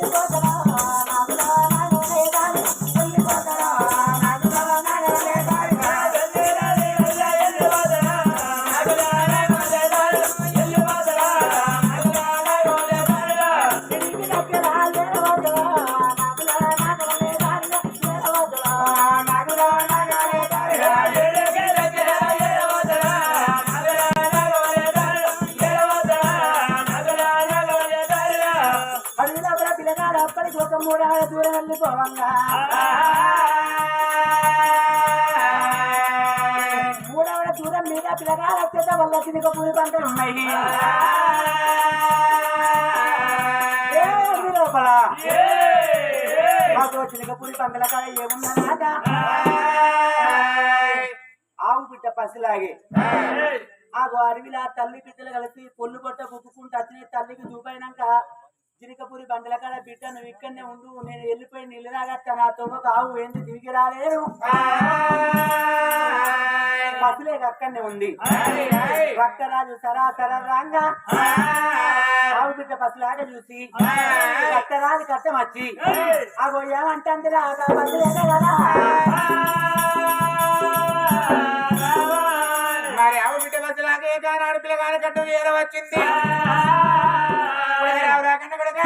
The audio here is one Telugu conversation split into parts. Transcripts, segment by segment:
Thank you. పిల్లగాడు వచ్చేట వల్ల తినక పూరి పంటలు ఉన్నాయి. లోపల? మాకు చినక పూరి పంటల కాడ ఏమున్నదాట ఆవు బిడ్డ పసిలాగే. ఆ అడవిలో తల్లి బిడ్డలు కలిసి పొల్లు కొట్ట బుక్కుంటూ వచ్చిన తల్లికి చూపైనాక జినకపూరి బండల కాడ బిడ్డ నువ్వు ఇక్కడనే ఉండు నేను వెళ్ళిపోయి నీళ్ళు తాగత్తా నా తొమ్మకు కావు ఏంది దిగి రాలేదు. పసిలేక అక్కడనే ఉంది. రక్తరాజు సరా రాంగా ఆవు బిడ్డ లాగా చూసి భక్తరాజు కట్టం వచ్చి అగో ఏమంటే కదా మరి ఆవు బిడ్డ బస్సులాగే కానీ ఆడపిల్ల కానీ కట్టు వేరే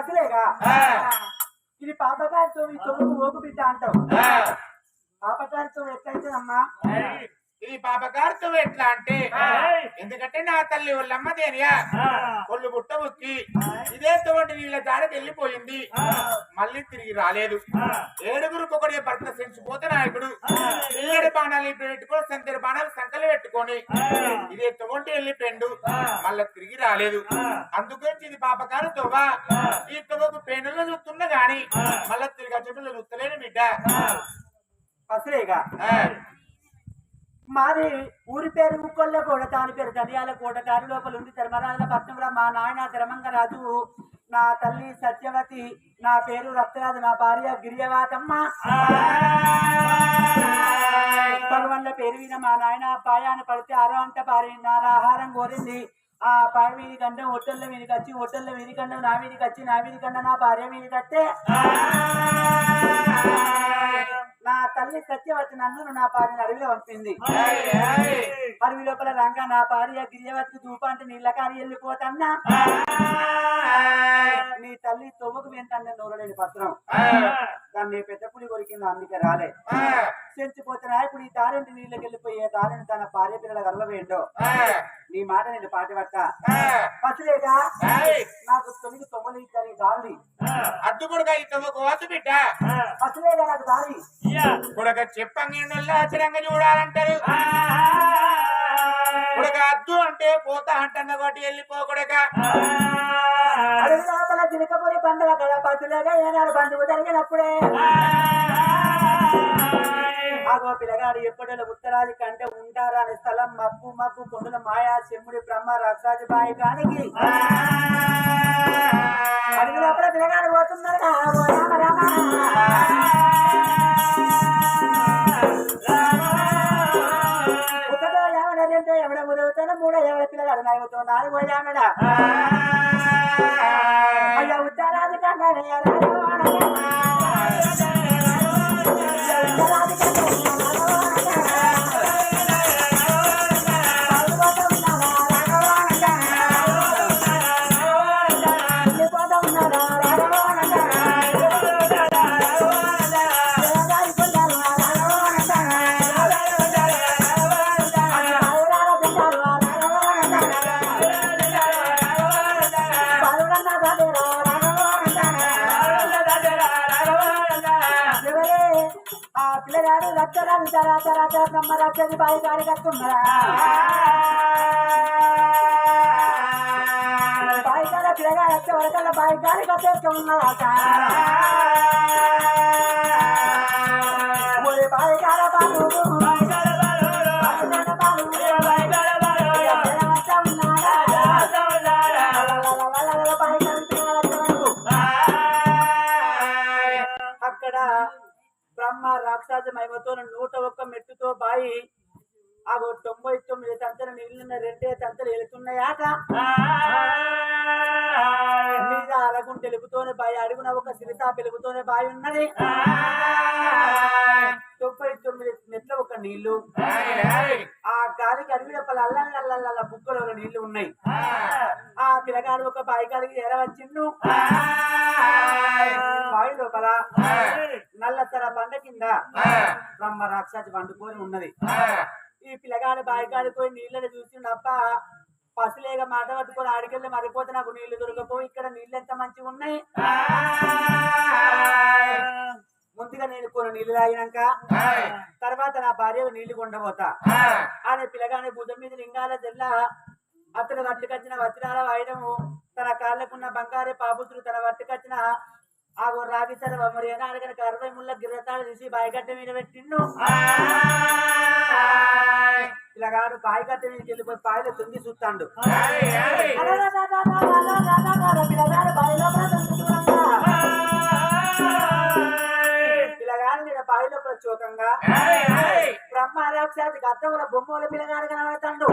పసిలేగా ఇది పాపగారితో ఈ తొమ్మిది ఓకు బిడ్డ అంటావు. ఆ. పాపగారితో ఎట్లయితుందమ్మా? ఈ పాపకారితో ఎట్లా అంటే ఎందుకంటే నా తల్లి వాళ్ళమ్మ దేనియా? ఒళ్ళు బుట్ట ఉక్కి ఇదే తోటి నీళ్ళ దారికి వెళ్ళిపోయింది. మళ్ళీ తిరిగి రాలేదు. ఏడుగురికి ఒకటి భర్త సెంచిపోతే నాయకుడు. పిల్లడి బాణాలు ఇప్పుడు పెట్టుకొని సంతరి బాణాలు సంకలు పెట్టుకొని ఇదే తోటి వెళ్ళిపోయిండు మళ్ళీ తిరిగి రాలేదు. అందుగురించి ఇది పాపకారు తొవ్వ ఈ తొవ్వకు పెనులు చూస్తున్నా గాని మళ్ళీ తిరిగి చుట్టూ చూస్తలేను బిడ్డ. పసిలేగా? ఆ, మాది ఊరి పేరు ఊకొల్ల కోట దాని పేరు ధనియాల కోట దాని లోపల ఉంది. ధర్మరాజుల పట్నంలో మా నాయన ధర్మంగరాజు నా తల్లి సత్యవతి నా పేరు రక్తరాజు నా భార్య గిరియవాతమ్మ. భగవన్ల పేరు విన మా నాయన పాయాన్ని పడితే ఆరో అంట భార్య నాన్న ఆహారం కోరింది. ఆ పాయ మీది కండం ఒట్టల్ల మీదకి వచ్చి ఒట్టల్ల మీది కండం నా మీదకి వచ్చి నా మీది కండ నా భార్య మీద వస్తే నా తల్లి సత్యవతి నన్ను నా భార్యను అడవిలో పంపింది అడవి లోపల రంగా నా భార్య గిరియవతికి దూప అంటే నీళ్ళ కాని వెళ్ళిపోతన్నా నీ తల్లి తొవ్వకు వెంటనే నూరలేని పత్రం. దాన్ని పెద్ద పులి కొరికింది అందుకే రాలే. చెంచిపోతున్నా ఇప్పుడు ఈ దారింటి నీళ్ళకి వెళ్ళిపోయే దారిని తన భార్య పిల్లల గర్వవేంటో నీ మాట నేను పాటి పసిలేగా నాకు తొమ్మిది తొమ్మిది ఇద్దరి దారి అద్దు కొడుక ఇతను కోసు బిడ్డ. పసిలేగా నాకు దారి కొడుక చెప్పంగిళ్ళ ఆశ్చర్యంగా చూడాలంటారు. కొడుక అద్దు అంటే పోతా అంటున్న ఒకటి వెళ్ళిపో కొడుక. అడవి లోపల చిలకపూరి పండుగ కదా పసిలేగా ఏనాడు బంధువు జరిగినప్పుడే ఆగో పిల్లగాడు ఎప్పుడైనా ఉత్తరాది కంటే ఉంటారా అనే స్థలం మబ్బు మబ్బు కొండల మాయా చెమ్ముడి బ్రహ్మ రక్షాజి బాయి కానికి అడవి లోపల పిల్లగాడు పోతున్నారు రామ ఒకటో ఎవడ రెండో ఎవడ ఉదవుతాను మూడో ఎవడ పిల్లగాడు నవ్వుతావు నాలుగో ఎవడ అయ్యా ఉత్తరాది కంటే ఆ పిల్లగాడు రక్తరాజు తరాతరాత బ్రహ్మరాజని బాయి గారి కట్టున్నారా బాయి కాడ పిల్లగాడు వచ్చే వరకల్లా బాయి గారి కట్టేసుకున్నారట బాయి కాడ బాలు బాయి కాడ బాలు బాయి మహిమతో నూట ఒక్క మెట్టుతో బాయి. ఆ తొంభై తొమ్మిది తంతలు నీళ్ళున్న రెండే తంతలు వెళుతున్నాయాట మీద అరగుం తెలుపుతోనే బాయి అడుగున ఒక సిరితా పెలుగుతోనే బాయి ఉన్నది. తొంభై తొమ్మిది మెట్ల ఒక నీళ్ళు ఆ గాలికి లోపల అల్లల్లల్ల బుక్కలో నీళ్ళు ఉన్నాయి. ఆ పిల్లగాడు ఒక బాయి గాలికి ఎరవచ్చిండు బావి లోపల నల్లతర బండ కింద బ్రహ్మ రాక్షసి వండుకొని ఉన్నది. ఈ పిల్లగాడు బాయికాడికి పోయి నీళ్ళని చూసిండప్ప పసిలేగా మాట పట్టుకొని ఆడికెళ్ళి మరిపోతే నాకు నీళ్ళు దొరకపోయి ఇక్కడ నీళ్ళు ఎంత మంచిగా ఉన్నాయి ముందుగా నేను కొన్ని నీళ్ళు తాగినాక తర్వాత నా భార్య నీళ్ళు కొండబోతా అనే పిల్లగాని భుజం మీద లింగాల జల్ల అతను వట్టుకొచ్చిన వజ్రాల వాయడము తన కాళ్ళకున్న బంగారు పాపుతులు తన వట్టుకొచ్చిన ఆ రాగి తర మరి కనుక అరవై ముళ్ళ గిరతాడు తీసి బాయిగడ్డ మీద పెట్టిండు పిల్లగాడు బాయిగడ్డ మీదకి వెళ్ళిపోయి బాయిలో తొంగి చూస్తాడు చోకంగా బ్రహ్మ రాక్షసి గతంలో బొమ్మల పిల్లగాడు కనబడతాడు!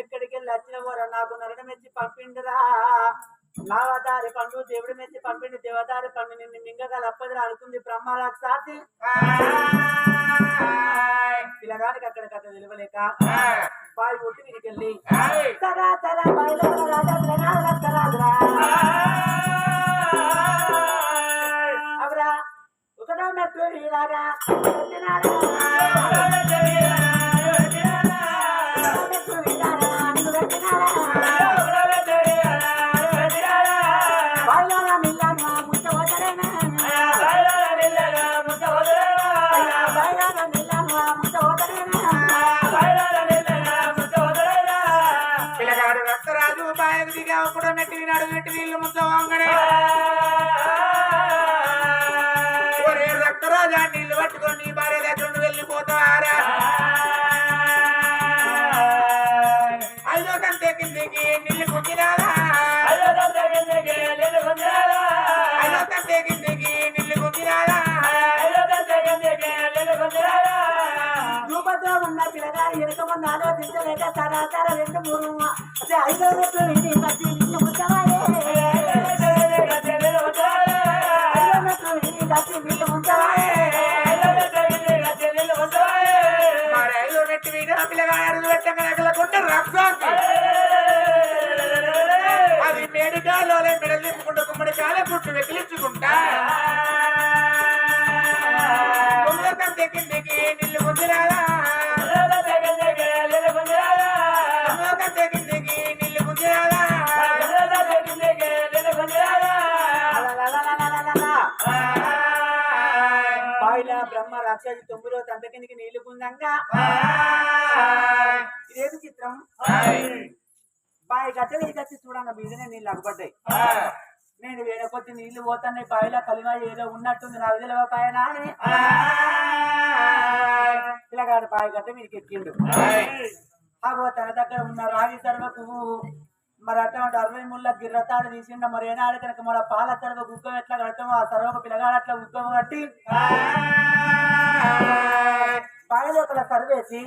ఎక్కడికి వెళ్ళి వచ్చిన పోరా నాకు నరడ మెచ్చి పంపిండురా. నావదారి పండు దేవుడి మెచ్చి పంపిండు దేవదారి పండు నిన్ను మింగగా తప్పదని అనుకుంది బ్రహ్మ రాక్షసి పిల్లగాడికి అక్కడ కథ తెలియలేక బావి ఒట్టి మీదకి వెళ్ళి తరా తరా బావిలో వదలేనా? పిల్లగాడు రక్తరాజు బాయకు దిగా కూడా మెట్టి వినాడు మెట్టి నీళ్ళు ముందు దగ్గర వెళ్ళిపోతావారా అయ్యో కంటే కిందికి నీళ్ళు కుక్కిరాదా అయ్యో కంటే కిందికి నీళ్ళు కుక్కిరాదా రూపంతో ఉన్న పిల్లగాడు వెనుక ముందు ఆలోచించలేక సరాసర రెండు మూడు అదే ఐదో గుందంగా ఇదేమి చిత్రం? బావి గట్ట మీద కట్టి చూడంగా మీదనే నీళ్ళు అగబడ్డాయి నేను వేరే కొద్ది నీళ్ళు పోతాను బావిలో కలిమ ఏదో ఉన్నట్టుంది నాకు తెలియక పైన అని. పిల్లగాడు బావి గట్ట మీదకి ఎక్కిండు. అగో తన దగ్గర ఉన్న రాగి సర్వకు మరి అటువంటి అరవై ముళ్ళ గిర్రతాడు తీసిండ. మరి ఏనాడు కనుక మన పాల సర్వ గుగ్గం ఎట్లా కడతామో ఆ సర్వకు పిల్లగాడు అట్లా గుగ్గం కట్టి. బావి లోపల సర్వేసి.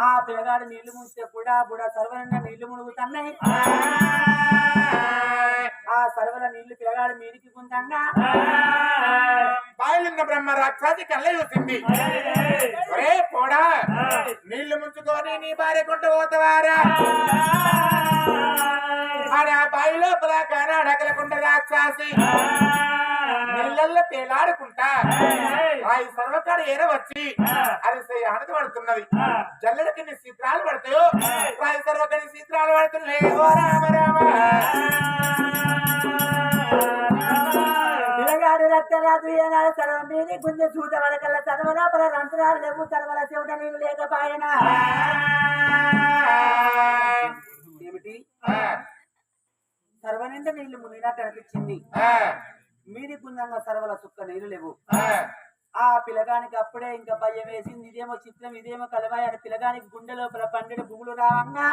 ఆ. పిల్లగాడు నీళ్ళు ముంచితే బుడా బుడా సర్వ నిండా నీళ్ళు మునుగుతున్నాయి. ఆ. సర్వల నీళ్ళు పిల్లగాడు మీదికి గుందంగా బాయిలున్న బ్రహ్మ రాక్షసి కళ్ళ చూసింది. ఒరే పోడా నీళ్ళు ముంచుకొని నీ భార్య కొంట పోతావారా? ఆడ ఆ బావి లోపల కానాడగలకుండా రాక్షసి. నీళ్ళల్లో తేలాడుకుంటా. ఆ ఈ సర్వకాడ ఏర వచ్చి అది అనది పడుతున్నది. జల్లెడకి నీ చిత్రాలు పడతాయో? రాయి సర్వకని చిత్రాలు పడుతున్నాయి. ఓ రామ రామ రక్తరాజు ఏనాడు సర్వ మీది గుంజ చూత వరకల్ల సర్వల పర రంధ్రాలు లేవు. సర్వల చెవిట నీళ్ళు లేకపోయినా ఏమిటి? సర్వ నిండా నీళ్ళు మునిగినట్టు అనిపించింది. మీది గుందంగా సర్వల సుక్క నీళ్ళు లేవు. ఆ పిల్లగానికి అప్పుడే ఇంకా భయం వేసింది. ఇదేమో చిత్రం ఇదేమో కలవాయి పిల్లగానికి గుండె లోపల పండెడు పువ్వులు రావంగా